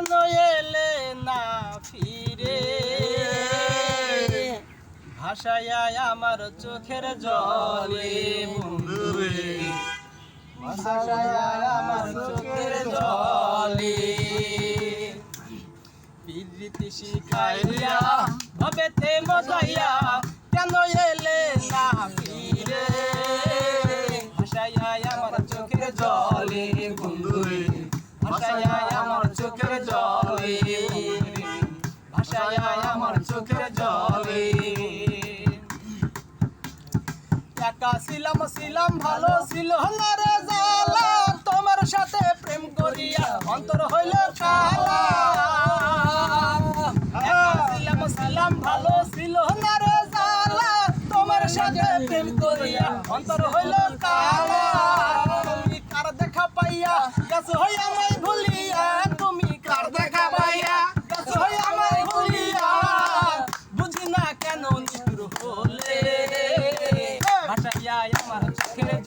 কেন এলে না ফিরে? ভাষায় আমার চোখের জলে বন্ধুরে। ভাষায় আমার চোখের জলে। বিবৃতি শিখাইয়া ভবেতে মজাইয়া আমার চোখের জলে। একা ছিলাম ছিলাম, ভালো ছিল রে জালা তোমার সাথে প্রেম করিয়া অন্তর হইল কালা একা ছিলাম ভালো ছিল তোমার সাথে প্রেম করিয়া অন্তর হইল কালা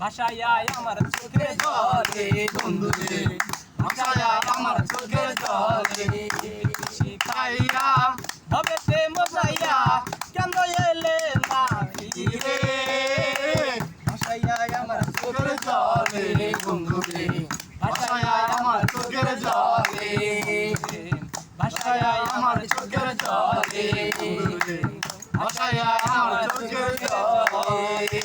ভাষায় আমার চোখে জলে। বন্ধুরে ভাষায় আমার চোখে জলে। শিখাইয়া হবে বন্ধুরে ভাষায় আমার চোখের জলে ভাষায় আমার চোখের জলে। ভাষায় আমার চোখের জলে।